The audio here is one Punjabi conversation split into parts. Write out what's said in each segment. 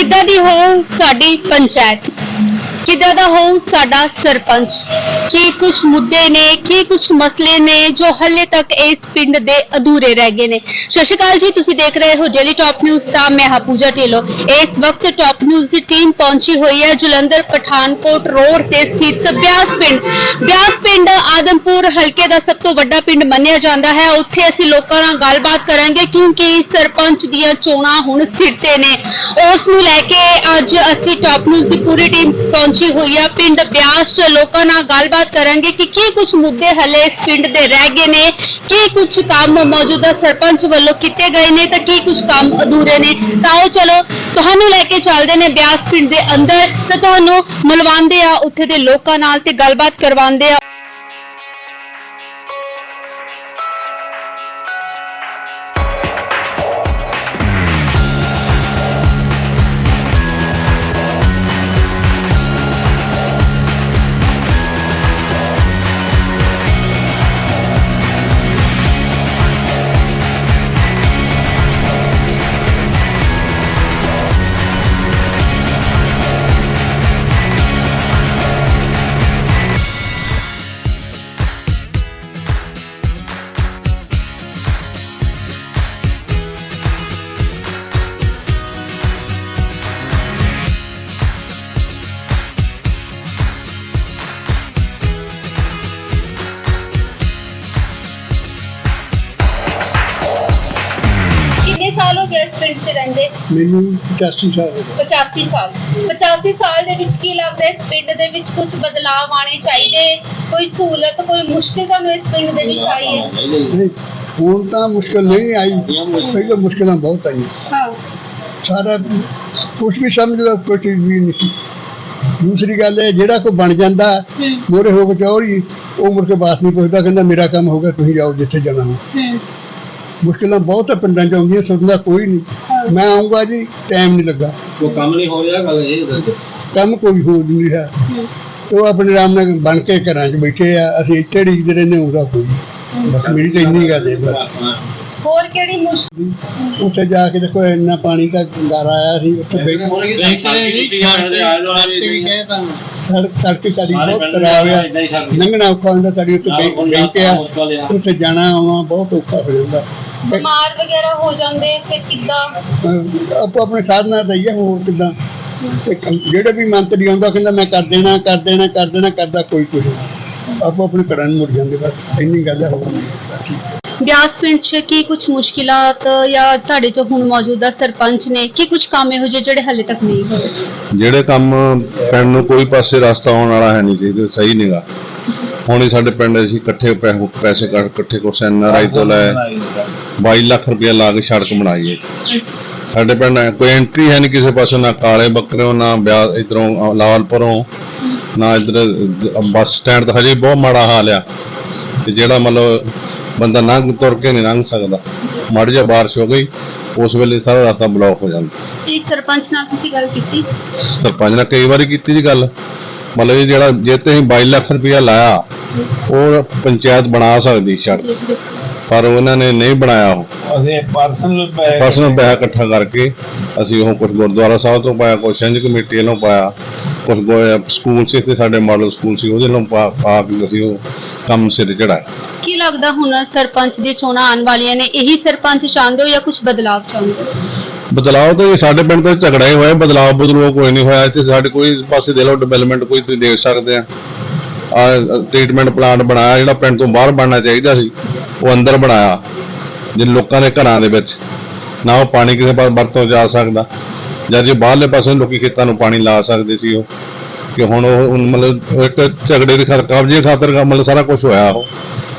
ਕਿੱਦਾਂ ਦੀ ਹੋ ਸਾਡੀ ਪੰਚਾਇਤ? ਕਿੱਦਾਂ ਦਾ ਹੋ ਸਾਡਾ ਸਰਪੰਚ? ਕੀ ਕੁਝ ਮੁੱਦੇ ਨੇ, ਕੀ ਕੁਝ ਮਸਲੇ ਨੇ ਜੋ ਹੱਲੇ ਤੱਕ ਇਸ ਪਿੰਡ ਦੇ ਅਧੂਰੇ ਰਹਿ ਗਏ ਨੇ? ਸਤਿ ਸ਼੍ਰੀ ਅਕਾਲ ਜੀ, ਤੁਸੀਂ ਦੇਖ ਰਹੇ ਹੋ ਡੇਲੀ ਟਾਪ ਨਿਊਜ਼ ਦਾ, ਮੈਂ ਹਾਂ ਪੂਜਾ ਢਿੱਲੋਂ। ਇਸ ਵਕਤ ਟਾਪ ਨਿਊਜ਼ ਦੀ ਟੀਮ ਪਹੁੰਚੀ ਹੋਈ ਹੈ ਜਲੰਧਰ ਪਠਾਨਕੋਟ ਰੋਡ ਤੇ ਸਥਿਤ ਬਿਆਸ ਪਿੰਡ। ਬਿਆਸ ਪਿੰਡ ਆਦਮਪੁਰ ਹਲਕੇ ਦਾ ਸਭ ਤੋਂ ਵੱਡਾ ਪਿੰਡ ਮੰਨਿਆ ਜਾਂਦਾ ਹੈ। ਉੱਥੇ ਅਸੀਂ ਲੋਕਾਂ ਨਾਲ ਗੱਲਬਾਤ ਕਰਾਂਗੇ ਕਿਉਂਕਿ ਸਰਪੰਚ ਦੀਆਂ ਚੋਣਾਂ ਹੁਣ ਸਿਰ ਤੇ ਨੇ। ਉਸ ਨੂੰ ਲੈ ਕੇ ਅੱਜ ਅਸੀਂ ਟਾਪ ਨਿਊਜ਼ ਦੀ ਪੂਰੀ ਟੀਮ ਪਹੁੰਚੀ ਹੋਈ ਆ। ਪਿੰਡ ਬਿਆਸ 'ਚ ਲੋਕਾਂ ਨਾਲ ਗੱਲਬਾਤ ਕਰਾਂਗੇ ਕਿ ਕੀ ਕੁਝ ਮੁੱਦੇ ਹਲੇ ਇਸ ਪਿੰਡ ਦੇ ਰਹਿ ਗਏ ਨੇ। ਕੀ ਕੁਝ ਕੰਮ ਮੌਜੂਦਾ ਸਰਪੰਚ ਵੱਲੋਂ ਕੀਤੇ ਗਏ ਨੇ ਤਾਂ ਕੀ ਕੁਝ ਕੰਮ ਅਧੂਰੇ ਨੇ। ਤਾਂ ਉਹ ਚਲੋ ਤੁਹਾਨੂੰ ਲੈ ਕੇ ਚੱਲਦੇ ਨੇ ਬਿਆਸ ਪਿੰਡ ਦੇ ਅੰਦਰ ਤਾਂ ਤੁਹਾਨੂੰ ਮਿਲਵਾਉਂਦੇ ਆ, ਉੱਥੇ ਦੇ ਲੋਕਾਂ ਨਾਲ ਤੇ ਗੱਲਬਾਤ ਕਰਵਾਉਂਦੇ ਆ। ਮੈਨੂੰ 85 ਸਾਲ ਹੋ ਗਏ। 85 ਸਾਲ। 85 ਸਾਲ ਦੇ ਵਿੱਚ ਕੀ ਲੱਗਦਾ ਹੈ? ਇਸ ਪਿੰਡ ਦੇ ਵਿੱਚ ਕੁਝ ਬਦਲਾਅ ਆਣੇ ਚਾਹੀਦੇ? ਕੋਈ ਸਹੂਲਤ ਕੋਈ ਮੁਸ਼ਕਿਲ ਤੁਹਾਨੂੰ ਇਸ ਪਿੰਡ ਦੇ ਵਿੱਚ ਆਈ ਹੈ? ਨਹੀਂ ਹੁਣ ਤਾਂ ਮੁਸ਼ਕਲ ਨਹੀਂ ਆਈ। ਪਹਿਲਾਂ ਮੁਸ਼ਕਲਾਂ ਬਹੁਤ ਆਈਆਂ। ਹਾਂ। ਸਾਰਾ ਕੁਝ ਵੀ ਸਮਝਦਾ ਕੁਝ ਵੀ ਨਹੀਂ ਦੂਸਰੀ ਗੱਲ ਇਹ ਜਿਹੜਾ ਕੋਈ ਬਣ ਜਾਂਦਾ ਹੂੰ। ਮੋਰੇ ਹੋ ਕੇ ਚੌੜੀ ਉਹ ਮੁੜ ਕੇ ਬਾਤ ਨਹੀਂ ਪੁੱਛਦਾ ਕਹਿੰਦਾ ਮੇਰਾ ਕੰਮ ਹੋ ਗਿਆ ਤੁਸੀਂ ਜਾਓ ਜਿੱਥੇ ਜਾਣਾ ਹੋ। ਹੂੰ। ਮੁਸ਼ਕਲਾਂ ਬਹੁਤ ਆ ਪਿੰਡਾਂ ਚ ਆਉਂਦੀਆਂ ਸੁਣਦਾ ਕੋਈ ਨਹੀਂ। ਮੈਂ ਆਉਂਗਾ ਜੀ ਟਾਈਮ ਨਹੀਂ ਲੱਗਾ। ਉਹ ਕੰਮ ਨਹੀਂ ਹੋ ਰਿਹਾ ਗੱਲ ਇਹ ਦੱਸ ਕੰਮ ਕੋਈ ਹੋ ਨਹੀਂ ਰਿਹਾ। ਹੂੰ ਉਹ ਆਪਣੇ ਆਰਾਮ ਨਾਲ ਬਣ ਕੇ ਘਰਾਂ 'ਚ ਬੈਠੇ ਆ ਅਸੀਂ ਇੱਥੇ ਢੀਕਦੇ ਰਹਿੰਦੇ ਹੁੰਦਾ ਕੋਈ। ਬਸ ਮੇਰੀ ਤਾਂ ਇੰਨੀ ਗੱਲ ਹੈ ਬਸ। ਹੋਰ ਕਿਹੜੀ ਮੁਸ਼ਕਿਲ ਉੱਥੇ ਜਾ ਕੇ ਦੇਖੋ ਇੰਨਾ ਪਾਣੀ ਦਾ ਗਾਰਾ ਆਇਆ ਸੀ ਉੱਥੇ ਬੈਠ ਸੜਕ ਸੜਕ ਸਾਡੀ ਬਹੁਤ ਖਰਾਬ ਆ। ਲੰਘਣਾ ਔਖਾ ਹੁੰਦਾ ਸਾਡੀ ਉੱਥੇ ਬੈਂਕ ਬੈਂਕ ਆ। ਉੱਥੇ ਜਾਣਾ ਆਉਣਾ ਬਹੁਤ ਔਖਾ ਹੋ ਜਾਂਦਾ। ਬਿਮਾਰ ਵਗੈਰਾ ਹੋ ਜਾਂਦੇ ਫਿਰ ਕਿੱਦਾਂ? ਆਪੋ ਆਪਣੇ ਸਾਧਨਾਂ ਦਾ ਹੀ ਆ ਹੋਰ ਕਿਦਾਂ? ਜਿਹੜੇ ਵੀ ਮੰਤਰੀ ਆਉਂਦਾ ਕਹਿੰਦਾ ਮੈਂ ਕਰ ਦੇਣਾ ਕਰ ਦੇਣਾ ਕਰ ਦੇਣਾ ਕਰਦਾ ਕੋਈ ਕੁਝ ਨਹੀਂ। ਆਪੋ ਆਪਣੇ ਘਰਾਂ ਨੂੰ ਮੁੜ ਜਾਂਦੇ ਬਸ ਇੰਨੀ ਗੱਲ ਹੈ ਹੋਰ। ਬਿਆਸ ਪਿੰਡ 'ਚ ਕੀ ਕੁਝ ਮੁਸ਼ਕਿਲਾਂ ਜਾਂ ਤੁਹਾਡੇ ਜੋ ਹੁਣ ਮੌਜੂਦਾ ਸਰਪੰਚ ਨੇ ਕੀ ਕੁਝ ਕੰਮ ਇਹੋ ਜਿਹੇ ਜਿਹੜੇ ਹਲੇ ਤੱਕ ਨਹੀਂ ਹੋਏ? ਜਿਹੜੇ ਕੰਮ ਪਿੰਡ ਨੂੰ ਕੋਈ ਪਾਸੇ ਰਸਤਾ ਆਉਣ ਵਾਲਾ ਹੈ ਨਹੀਂ ਸੀ ਤੇ ਸਹੀ ਨਹੀਂਗਾ ਹੁਣ ਹੀ ਸਾਡੇ ਪਿੰਡ ਅਸੀਂ ਇਕੱਠੇ ਪੈਸੇ ਇਕੱਠੇ ਕੁਛ ਐਨਆਰਆਈ ਤੋਂ ਲੈ 22 ਲੱਖ ਰੁਪਏ ਲਾ ਕੇ ਸੜਕ ਬਣਾਈ ਹੈ। ਸਾਡੇ ਪਿੰਡ ਕੋਈ ਐਂਟਰੀ ਹੈ ਨਹੀਂ ਕਿਸੇ ਪਾਸੋਂ ਨਾ ਕਾਲੇ ਬੱਕਰਿਓਂ ਨਾ ਇਧਰੋਂ ਲਾਲਪੁਰੋਂ ਨਾ ਇਧਰ ਬੱਸ ਸਟੈਂਡ ਤਾਂ ਹਜੇ ਬਹੁਤ ਮਾੜਾ ਹਾਲ ਆ। ਤੇ ਜਿਹੜਾ ਮਤਲਬ ਬੰਦਾ ਲੰਘ ਤੁਰ ਕੇ ਨਹੀਂ ਲੰਘ ਸਕਦਾ। ਮਾੜੀ ਜਿਹਾ ਬਾਰਿਸ਼ ਹੋ ਗਈ ਉਸ ਵੇਲੇ ਸਾਰਾ ਰਸਤਾ ਬਲੌਕ ਹੋ ਜਾਂਦਾ। ਇਸ ਸਰਪੰਚ ਨਾਲ ਤੁਸੀਂ ਗੱਲ ਕੀਤੀ? ਸਰਪੰਚ ਨੇ ਕਈ ਵਾਰੀ ਕੀਤੀ ਜੀ ਗੱਲ। ਮਤਲਬ ਇਹ ਜਿਹੜਾ ਜੇ ਤੇ ਅਸੀਂ 22 ਲੱਖ ਰੁਪਇਆ ਲਾਇਆ ਉਹ ਪੰਚਾਇਤ ਬਣਾ ਸਕਦੀ ਸੜਕ। ਪਰ ਉਹਨਾਂ ਨੇ ਨਹੀਂ ਬਣਾਇਆ ਉਹ। ਅਸੀਂ ਪਰਸਨਲ ਪੈਸੇ ਪਰਸਨਲ ਪੈਸਾ ਇਕੱਠਾ ਕਰਕੇ ਅਸੀਂ ਉਹ ਕੁਝ ਗੁਰਦੁਆਰਾ ਸਾਹਿਬ ਤੋਂ ਪਾਇਆ ਕੁਝ ਸਿੰਜ ਕਮੇਟੀ ਵੱਲੋਂ ਪਾਇਆ ਕੁਝ ਸਕੂਲ ਸੀ ਤੇ ਸਾਡੇ ਮਾਡਲ ਸਕੂਲ ਸੀ ਉਹਦੇ ਵੱਲੋਂ ਪਾ ਪਾ ਕੇ ਅਸੀਂ ਉਹ ਕੰਮ ਸਿਰ ਚੜਾਇਆ। ਕੀ ਲੱਗਦਾ ਹੁਣ ਸਰਪੰਚ ਦੀ ਚੋਣਾਂ ਆਉਣ ਵਾਲੀਆਂ ਨੇ ਇਹੀ ਸਰਪੰਚ ਚਾਹੁੰਦੇ ਹੋ ਜਾਂ ਕੁਝ ਬਦਲਾਅ ਚਾਹੁੰਦੇ ਹੋ? ਬਦਲਾਅ ਤਾਂ ਸਾਡੇ ਪਿੰਡ ਤੇ ਝਗੜਾ ਹੀ ਹੋਇਆ ਬਦਲਾਅ ਬਦਲੋ ਕੋਈ ਨਹੀਂ ਹੋਇਆ ਇੱਥੇ ਸਾਡੇ ਕੋਈ ਪਾਸੇ ਦੇ ਲੋ ਡਿਵੈਲਪਮੈਂਟ ਕੋਈ ਤੁਸੀਂ ਦੇਖ ਸਕਦੇ ਆ। ਆ ਟ੍ਰੀਟਮੈਂਟ ਪਲਾਂਟ ਬਣਾਇਆ ਜਿਹੜਾ ਪਿੰਡ ਤੋਂ ਬਾਹਰ ਬਣਨਾ ਚਾਹੀਦਾ ਸੀ। ਉਹ ਅੰਦਰ ਬਣਾਇਆ ਜਿਨ ਲੋਕਾਂ ਦੇ ਘਰਾਂ ਦੇ ਵਿੱਚ। ਨਾ ਉਹ ਪਾਣੀ ਕਿਸੇ ਪਾਸ ਵਰਤੋਂ ਜਾ ਸਕਦਾ। ਜਦ ਜੇ ਬਾਹਰਲੇ ਪਾਸੇ ਲੋਕੀ ਖੇਤਾਂ ਨੂੰ ਪਾਣੀ ਲਾ ਸਕਦੇ ਸੀ ਉਹ। ਕਿ ਹੁਣ ਉਹ ਮਤਲਬ ਇੱਕ ਝਗੜੇ ਦੀ ਖਾਤਰ, ਕਬਜ਼ੇ ਖਾਤਰ ਮਤਲਬ ਸਾਰਾ ਕੁਝ ਹੋਇਆ ਉਹ।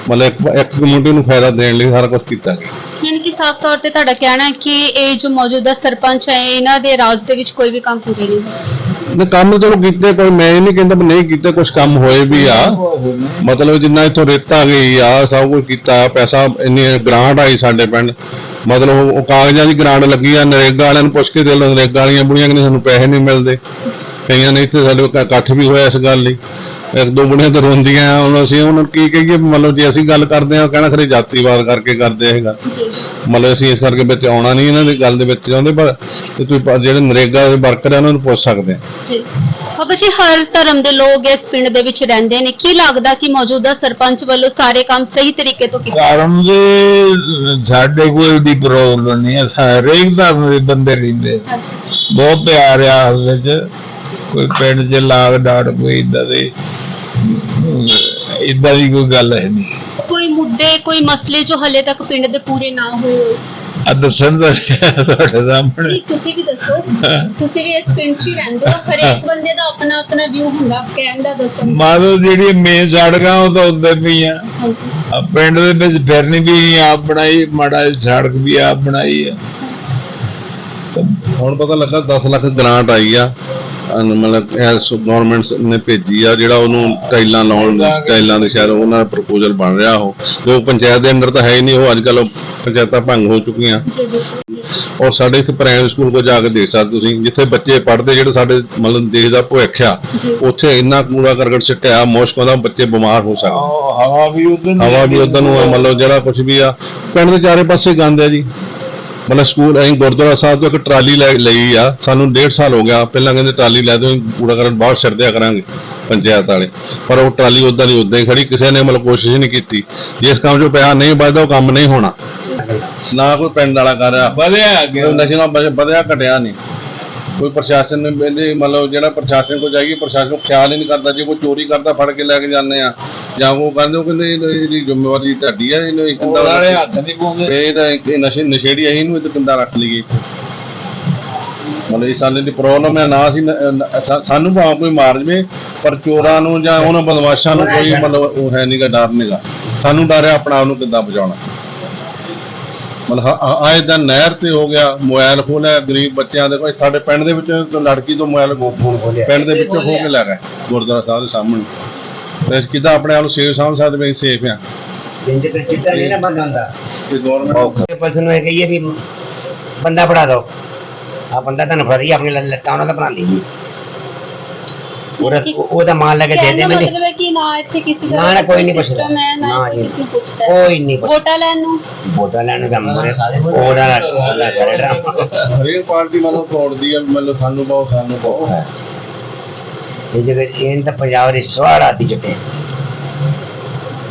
ਮਤਲਬ ਇੱਕ ਕਮਿਊਨਿਟੀ ਨੂੰ ਫਾਇਦਾ ਦੇਣ ਲਈ ਸਾਰਾ ਕੁਝ ਕੀਤਾ ਗਿਆ। ਯਾਨੀ ਕਿ ਸਾਫ਼ ਤੌਰ ਤੇ ਤੁਹਾਡਾ ਕਹਿਣਾ ਹੈ ਕਿ ਇਹ ਜੋ ਮੌਜੂਦਾ ਸਰਪੰਚ ਹੈ, ਇਹਨਾਂ ਦੇ ਰਾਜ ਦੇ ਵਿੱਚ ਕੋਈ ਵੀ ਕੰਮ ਪੂਰੇ ਨਹੀਂ ਹੋਏ ਨੇ ਕੰਮ ਚਲੋ ਕੀਤੇ ਕੋਈ ਮੈਂ ਇਹ ਨਹੀਂ ਕਹਿੰਦਾ ਵੀ ਨਹੀਂ ਕੀਤੇ ਕੁਝ ਕੰਮ ਹੋਏ ਵੀ ਆ। ਮਤਲਬ ਜਿੰਨਾ ਇੱਥੋਂ ਰੇਤਾ ਗਈ ਆ ਸਭ ਕੁਝ ਕੀਤਾ ਪੈਸਾ ਇੰਨੀ ਗ੍ਰਾਂਟ ਆਈ ਸਾਡੇ ਪਿੰਡ। ਮਤਲਬ ਉਹ ਕਾਗਜ਼ਾਂ ਦੀ ਗ੍ਰਾਂਟ ਲੱਗੀ ਆ ਨਰੇਗਾ ਵਾਲਿਆਂ ਨੂੰ ਪੁੱਛ ਕੇ ਦੇ ਲਓ ਨਰੇਗਾ ਵਾਲੀਆਂ ਬੁੜੀਆਂ ਕਹਿੰਦੇ ਸਾਨੂੰ ਪੈਸੇ ਨਹੀਂ ਮਿਲਦੇ। ਕਈਆਂ ਨੇ ਇੱਥੇ ਸਾਡੇ ਇਕੱਠ ਵੀ ਹੋਇਆ ਇਸ ਗੱਲ ਲਈ। ਇੱਕ ਦੋ ਬੁੜੀਆਂ ਤੇ ਰੋਂਦੀਆਂ ਆ, ਹੁਣ ਅਸੀਂ ਉਹਨਾਂ ਨੂੰ ਕੀ ਕਹੀਏ ਮਤਲਬ ਜੇ ਅਸੀਂ ਗੱਲ ਕਰਦੇ ਆ ਕਹਿਣਾ ਖਰੇ ਜਾਤੀਵਾਦ ਕਰਕੇ ਕਰਦੇ ਆ ਇਹ ਗੱਲ। ਜੀ। ਮਤਲਬ ਅਸੀਂ ਇਸ ਕਰਕੇ ਵਿੱਚ ਆਉਣਾ ਨਹੀਂ ਇਹਨਾਂ ਦੀ ਗੱਲ ਦੇ ਵਿੱਚ ਚਾਹੁੰਦੇ ਪਰ ਤੇ ਤੁਸੀਂ ਪ- ਜਿਹੜੇ ਨਰੇਗਾ ਦੇ ਵਰਕਰ ਆ ਉਹਨਾਂ ਨੂੰ ਪੁੱਛ ਸਕਦੇ ਆ। ਜੀ। ਬਾਬਾ ਜੀ ਹਰ ਧਰਮ ਦੇ ਲੋਕ ਇਸ ਪਿੰਡ ਦੇ ਵਿੱਚ ਰਹਿੰਦੇ ਨੇ। ਕੀ ਲੱਗਦਾ ਕਿ ਮੌਜੂਦਾ ਸਰਪੰਚ ਵੱਲੋਂ ਸਾਰੇ ਕੰਮ ਸਹੀ ਤਰੀਕੇ ਤੋਂ ਕੀਤੇ? ਧਰਮ ਦੇ ਸਾਡੇ ਕੋਈ ਦੀ ਪ੍ਰੋਬਲਮ ਨਹੀਂ ਹੈ। ਹਰੇਕ ਧਰਮ ਦੇ ਬੰਦੇ ਰਹਿੰਦੇ। ਹਾਂਜੀ ਬਹੁਤ ਪਿਆਰ ਆ ਆਪਸ ਵਿੱਚ। ਕੋਈ ਪਿੰਡ 'ਚ ਲਾਗ ਡਾਟ ਕੋਈ ਇਦਾਂ ਦੇ ਇਦਾਂ ਦੀ ਕੋਈ ਗੱਲ ਹੈ ਨਹੀਂ। ਕੋਈ ਮੁੱਦੇ ਕੋਈ ਮਸਲੇ ਜੋ ਹਲੇ ਤੱਕ ਪਿੰਡ ਦੇ ਪੂਰੇ ਨਾ ਹੋ ਆ ਦੱਸਣ ਦਾ ਤੁਹਾਡੇ ਸਾਹਮਣੇ। ਤੁਸੀਂ ਵੀ ਦੱਸੋ। ਤੁਸੀਂ ਵੀ ਇਸ ਪਿੰਡ 'ਚ ਹੀ ਰਹਿੰਦੇ ਹੋ। ਹਰੇਕ ਬੰਦੇ ਦਾ ਆਪਣਾ ਆਪਣਾ ਵਿਊ ਹੁੰਦਾ ਕਹਿਣ ਦਾ ਦੱਸਣ ਦਾ। ਮਾਦੋ ਜਿਹੜੀ ਮੇਨ ਸੜਕਾਂ ਉਹ ਤਾਂ ਉੱਤੇ ਪਈਆਂ। ਹਾਂਜੀ। ਆ ਪਿੰਡ ਦੇ ਵਿੱਚ ਫਿਰਨੀ ਵੀ ਆਪ ਬਣਾਈ ਮਾੜਾ ਜਿਹਾ ਸੜਕ ਵੀ ਆਪ ਬਣਾਈ ਹੈ। ਹੁਣ ਪਤਾ ਲੱਗਾ 10 ਲੱਖ ਗ੍ਰਾਂਟ ਆਈ ਆ। ਮਤਲਬ ਐਸ ਗਵਰਨਮੈਂਟ ਨੇ ਭੇਜੀ ਆ ਜਿਹੜਾ ਉਹਨੂੰ ਟਾਈਲਾਂ ਲਾਉਣ ਟਾਈਲਾਂ ਦੇ ਸ਼ਾਇਦ ਉਹਨਾਂ ਦਾ ਪ੍ਰਪੋਜ਼ਲ ਬਣ ਰਿਹਾ ਉਹ। ਜੋ ਪੰਚਾਇਤ ਦੇ ਅੰਡਰ ਤਾਂ ਹੈ ਹੀ ਨਹੀਂ ਉਹ ਅੱਜ ਕੱਲ ਪੰਚਾਇਤਾਂ ਭੰਗ ਹੋ ਚੁੱਕੀਆਂ। ਔਰ ਸਾਡੇ ਇੱਥੇ ਪ੍ਰਾਇਮਰੀ ਸਕੂਲ ਕੋ ਜਾ ਕੇ ਦੇਖ ਸਕਦੇ ਤੁਸੀਂ ਜਿੱਥੇ ਬੱਚੇ ਪੜ੍ਹਦੇ ਜਿਹੜੇ ਸਾਡੇ ਮਤਲਬ ਦੇਸ਼ ਦਾ ਭਵਿੱਖ ਆ ਉੱਥੇ ਇੰਨਾ ਕੂੜਾ ਕਰਕਟ ਸਿੱਟਿਆ ਮੁਸ਼ਕ ਆਉਂਦਾ ਬੱਚੇ ਬਿਮਾਰ ਹੋ ਸਕਦੇ। ਆਹ, ਹਵਾ ਵੀ ਉਦੋਂ ਹਵਾ ਵੀ ਉਧਰ ਨੂੰ ਆ, ਮਤਲਬ ਜਿਹੜਾ ਕੁਝ ਵੀ ਆ ਪਿੰਡ ਦੇ ਚਾਰੇ ਪਾਸੇ ਗੰਦ ਹੈ ਜੀ। ਮਤਲਬ ਸਕੂਲ ਅਸੀਂ ਗੁਰਦੁਆਰਾ ਸਾਹਿਬ ਤੋਂ ਇੱਕ ਟਰਾਲੀ ਲੈ ਲਈ ਆ। ਸਾਨੂੰ 1.5 ਸਾਲ ਹੋ ਗਿਆ। ਪਹਿਲਾਂ ਕਹਿੰਦੇ ਟਰਾਲੀ ਲੈ ਦਿਓ ਕੂੜਾ ਕਰਨ ਬਾਹਰ ਛੱਡ ਦਿਆ ਕਰਾਂਗੇ ਪੰਚਾਇਤ ਵਾਲੇ। ਪਰ ਉਹ ਟਰਾਲੀ ਉਦਾਂ ਦੀ ਉਦਾਂ ਹੀ ਖੜੀ ਕਿਸੇ ਨੇ ਮਤਲਬ ਕੋਸ਼ਿਸ਼ ਨਹੀਂ ਕੀਤੀ। ਜਿਸ ਕੰਮ 'ਚੋਂ ਪੈਸਾ ਨਹੀਂ ਬਚਦਾ ਉਹ ਕੰਮ ਨਹੀਂ ਹੋਣਾ। ਨਾ ਕੋਈ ਪਿੰਡ ਵਾਲਾ ਕਰ ਰਿਹਾ। ਵਧਿਆ ਅੱਗੇ। ਨਸ਼ੇ ਨਾਲ ਵਧ- ਵਧਿਆ ਘਟਿਆ ਨਹੀਂ। ਕੋਈ ਪ੍ਰਸ਼ਾਸਨ ਨੇ ਇਹਦੇ ਮਤਲਬ ਜਿਹੜਾ ਪ੍ਰਸ਼ਾਸਨ ਕੋ ਜਾਈਏ ਪ੍ਰਸ਼ਾਸਨ ਨੂੰ ਖਿਆਲ ਹੀ ਨਹੀਂ ਕਰਦਾ ਜੇ ਕੋਈ ਚੋਰੀ ਕਰਦਾ ਫੜ ਕੇ ਲੈ ਕੇ ਜਾਂਦੇ ਆ। ਜਾਂ ਉਹ ਕਹਿੰਦੇ ਉਹ ਕਹਿੰਦੇ ਇਹ- ਇਹਦੀ ਜ਼ਿੰਮੇਵਾਰੀ ਤੁਹਾਡੀ ਆ ਇਹਨੂੰ ਇਹ ਉਹ ਕਿੱਦਾਂ ਵਾਲੇ ਹੱਥ ਨਹੀਂ ਪਾਉਂਦੇ। ਇਹ ਤਾਂ ਇੱਕ ਇਹ ਨਸ਼ੇ ਨਸ਼ੇੜੀ ਅਸੀਂ ਇਹਨੂੰ ਇੱਥੇ ਕਿੰਦਾ ਰੱਖ ਲਈਏ ਇੱਥੇ। ਮਤਲਬ ਇਹ ਸਾਲੇ ਦੀ ਪ੍ਰੋਬਲਮ ਹੈ ਨਾ ਅਸੀਂ ਸਾਨੂੰ ਭਾਵੇਂ ਕੋਈ ਮਾਰ ਜਵੇ ਪਰ ਚੋਰਾਂ ਨੂੰ ਜਾਂ ਉਹਨਾਂ ਬਦਮਾਸ਼ਾਂ ਨੂੰ ਕੋਈ ਮਤਲਬ ਉਹ ਹੈ ਨਹੀਂਗਾ ਡਰ ਨਹੀਂਗਾ ਸਾਨੂੰ ਡਰ ਹੈ ਆਪਣਾ ਆਪ ਨੂੰ ਕਿੱਦਾਂ ਬਚਾਉਣਾ। ਮਤਲਬ ਹ- ਹ- ਆਏ ਦਿਨ ਨਹਿਰ ਤੇ ਹੋ ਗਿਆ ਮੋਬਾਈਲ ਖੋਲਿਆ ਗਰੀਬ ਬੱਚਿਆਂ ਦੇ ਕੋਈ ਸਾਡੇ ਪਿੰਡ ਦੇ ਵਿੱਚ ਲੜਕੀ ਤੋਂ ਮੋਬਾਈਲ ਪਿੰਡ ਦੇ ਵਿੱਚੋਂ ਖੋ ਕੇ ਲੈ ਗਏ ਗੁਰਦੁਆਰਾ ਸਾਹਿਬ ਦੇ ਸਾਹਮਣੇ। ਤੇ ਅਸੀਂ ਕਿੱਦਾਂ ਆਪਣੇ ਆਪ ਨੂੰ ਸੇਫ ਸਮਝ ਸਕਦੇ ਵੀ ਸੇਫ ਆ ਜਿੰਦੇ ਤੇ ਚਿੱਟਾ ਨਹੀਂ ਨਾ ਬੰਦ ਹੁੰਦਾ ਤੇ ਗਵਰਨਮੈਂਟ ਪੁਲਿਸ ਨੂੰ ਇਹ ਕਹੀਏ ਵੀ ਬੰਦਾ ਫੜਾ ਦਿਓ। ਆ ਬੰਦਾ ਤੁਹਾਨੂੰ ਫੜ ਆਪਣੇ ਲੱਤਾਂ ਉਹਨਾਂ ਦਾ ਬਣਾ ਲਈ ਉਹਦਾ ਉਹਦਾ ਮਾਲ ਲੈ ਕੇ ਦੇ ਦੇ ਦਾ ਮੈਨੂੰ। ਮਤਲਬ ਹੈ ਕਿ ਨਾ ਇੱਥੇ ਕਿਸੇ ਨਾ, ਤਰ੍ਹਾਂ ਨਾ, ਦਾ ਕੋਈ ਨਹੀਂ ਪੁੱਛਦਾ। ਹੈ, ਨਾ ਨਾ ਕੋਈ। ਕਿਸੇ ਨੂੰ ਪੁੱਛਦਾ। ਹੈ। ਕੋਈ ਨਹੀਂ ਪੁੱਛਦਾ। ਵੋਟਾਂ ਲੈਣ ਨੂੰ? ਵੋਟਾਂ ਲੈਣ ਦਾ ਮਰੇ ਉਹਦਾ ਉਹਦਾ ਸਾਰੇ ਡਰਾਮਾ। ਹਰੇਕ ਪਾਰਟੀ ਮਤਲਬ ਤੋੜਦੀ ਵੀ ਮਤਲਬ ਸਾਨੂੰ ਪਾਓ ਸਾਨੂੰ ਪਾਓ ਇਹ ਜਗ੍ਹਾ ਇਹ ਤਾਂ ਪੰਜਾਬ ਦੇ ਸਵਾੜ ਚੁੱਕੇ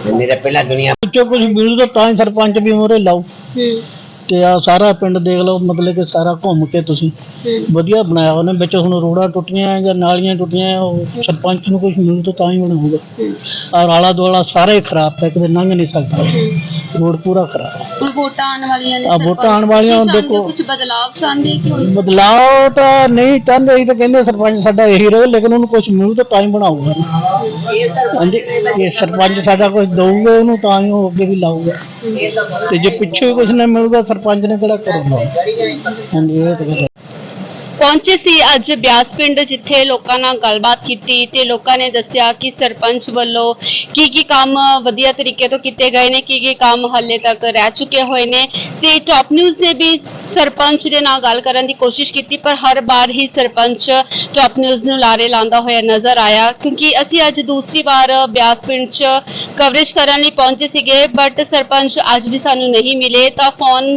ਤੇ ਮੇਰੇ ਪਹਿਲਾਂ ਦੁਨੀਆ ਵਿੱਚੋਂ ਕੁਝ ਮਿਲੂਗਾ ਤਾਂ ਹੀ ਸਰਪੰਚ ਵੀ ਮੋਰੇ ਲਾਓ। ਹੂੰ। ਤੇ ਆ ਸਾਰਾ ਪਿੰਡ ਦੇਖ ਲਓ ਮਤਲਬ ਕਿ ਸਾਰਾ ਘੁੰਮ ਕੇ ਤੁਸੀਂ। ਵਧੀਆ ਬਣਾਇਆ ਉਹਨੇ ਵਿੱਚ ਹੁਣ ਰੋੜਾਂ ਟੁੱਟੀਆਂ ਜਾਂ ਨਾਲੀਆਂ ਟੁੱਟੀਆਂ ਉਹ ਸਰਪੰਚ ਨੂੰ ਕੁਝ ਮਿਲੂ ਤਾਂ ਤਾਂ ਹੀ ਬਣਾਊਗਾ। ਔਰ ਆਲਾ ਦੁਆਲਾ ਸਾਰਾ ਹੀ ਖਰਾਬ ਹੈ ਕਿਤੇ ਲੰਘ ਨਹੀਂ ਸਕਦਾ। ਰੋਡ ਪੂਰਾ ਖਰਾਬ। ਹੈ ਹੁਣ ਵੋਟਾਂ ਆਉਣ ਵਾਲੀਆਂ ਨੇ ਵੋਟਾਂ ਆਉਣ ਵਾਲੀਆਂ, ਹੁਣ ਦੇਖੋ। ਕੁਝ ਬਦਲਾਵ ਚਾਹੁੰਦੇ ਕਿ ਹੁਣ ਬਦਲਾਅ ਤਾਂ ਨਹੀਂ ਚਾਹੁੰਦੇ ਅਸੀਂ ਤਾਂ ਕਹਿੰਦੇ ਸਰਪੰਚ ਸਾਡਾ ਇਹੀ ਰਹੇ ਲੇਕਿਨ ਉਹਨੂੰ ਕੁਝ ਮਿਲੂ ਤਾਂ ਤਾਂ ਹੀ ਬਣਾਊਗਾ। ਹਾਂਜੀ ਇਹ ਸਰਪੰਚ ਸਾਡਾ ਕੁਝ ਦਊਗਾ ਉਹਨੂੰ ਤਾਂ ਹੀ ਉਹ ਅੱਗੇ ਵੀ ਲਾਊਗਾ। ਤੇ ਜੇ ਪਿੱਛੇ ਕੁਝ ਨਾ ਮਿਲੂਗਾ ਸਰਪੰਚ ਨੇ ਕਿਹੜਾ ਕਰੂਗਾ? ਹਾਂਜੀ ਇਹ ਤਾਂ ਗੱਲ ਹੈ। ਪਹੁੰਚੇ ਸੀ ਅੱਜ ਬਿਆਸ ਪਿੰਡ ਜਿੱਥੇ ਲੋਕਾਂ ਨਾਲ ਗੱਲਬਾਤ ਕੀਤੀ ਤੇ ਲੋਕਾਂ ਨੇ ਦੱਸਿਆ ਕਿ ਸਰਪੰਚ ਵੱਲੋਂ ਕੀ ਕੀ ਕੰਮ ਵਧੀਆ ਤਰੀਕੇ ਤੋਂ ਕੀਤੇ ਗਏ ਨੇ, ਕੀ ਕੀ ਕੰਮ ਹਾਲੇ ਤੱਕ ਰਹਿ ਚੁੱਕੇ ਹੋਏ ਨੇ ਤੇ ਟਾਪ ਨਿਊਜ਼ ਨੇ ਵੀ ਸਰਪੰਚ ਦੇ ਨਾਲ ਗੱਲ ਕਰਨ ਦੀ ਕੋਸ਼ਿਸ਼ ਕੀਤੀ, ਪਰ ਹਰ ਵਾਰ ਹੀ ਸਰਪੰਚ ਟਾਪ ਨਿਊਜ਼ ਨੂੰ ਲਾਰੇ ਲਾਉਂਦਾ ਹੋਇਆ ਨਜ਼ਰ ਆਇਆ ਕਿਉਂਕਿ ਅਸੀਂ ਅੱਜ ਦੂਸਰੀ ਵਾਰ ਬਿਆਸ ਪਿੰਡ 'ਚ ਕਵਰੇਜ ਕਰਨ ਲਈ ਪਹੁੰਚੇ ਸੀਗੇ ਬਟ ਸਰਪੰਚ ਅੱਜ ਵੀ ਸਾਨੂੰ ਨਹੀਂ ਮਿਲੇ ਤਾਂ ਫੋਨ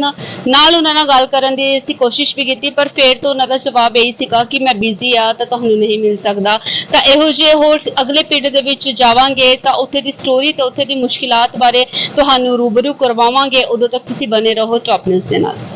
ਨਾਲ ਉਹਨਾਂ ਨਾਲ ਗੱਲ ਕਰਨ ਦੀ ਅਸੀਂ ਕੋਸ਼ਿਸ਼ ਵੀ ਕੀਤੀ, ਪਰ ਫਿਰ ਤੋਂ ਉਹਨਾਂ ਦਾ ਜਵਾਬ ਇਹੀ ਸੀਗਾ ਕਿ ਮੈਂ ਬਿਜ਼ੀ ਆ ਤਾਂ ਤੁਹਾਨੂੰ ਨਹੀਂ ਮਿਲ ਸਕਦਾ। ਤਾਂ ਇਹੋ ਜਿਹੇ ਹੋਰ ਅਗਲੇ ਪਿੰਡ ਦੇ ਵਿੱਚ ਜਾਵਾਂਗੇ ਤਾਂ ਉੱਥੇ ਦੀ ਸਟੋਰੀ ਤੇ ਉੱਥੇ ਦੀ ਮੁਸ਼ਕਿਲਾਤ ਬਾਰੇ ਤੁਹਾਨੂੰ ਰੂਬਰੂ ਕਰਵਾਵਾਂਗੇ। ਉਦੋਂ ਤੱਕ ਤੁਸੀਂ ਬਨੇ ਰਹੋ ਟੌਪ ਨਿਊਜ਼ ਦੇ ਨਾਲ।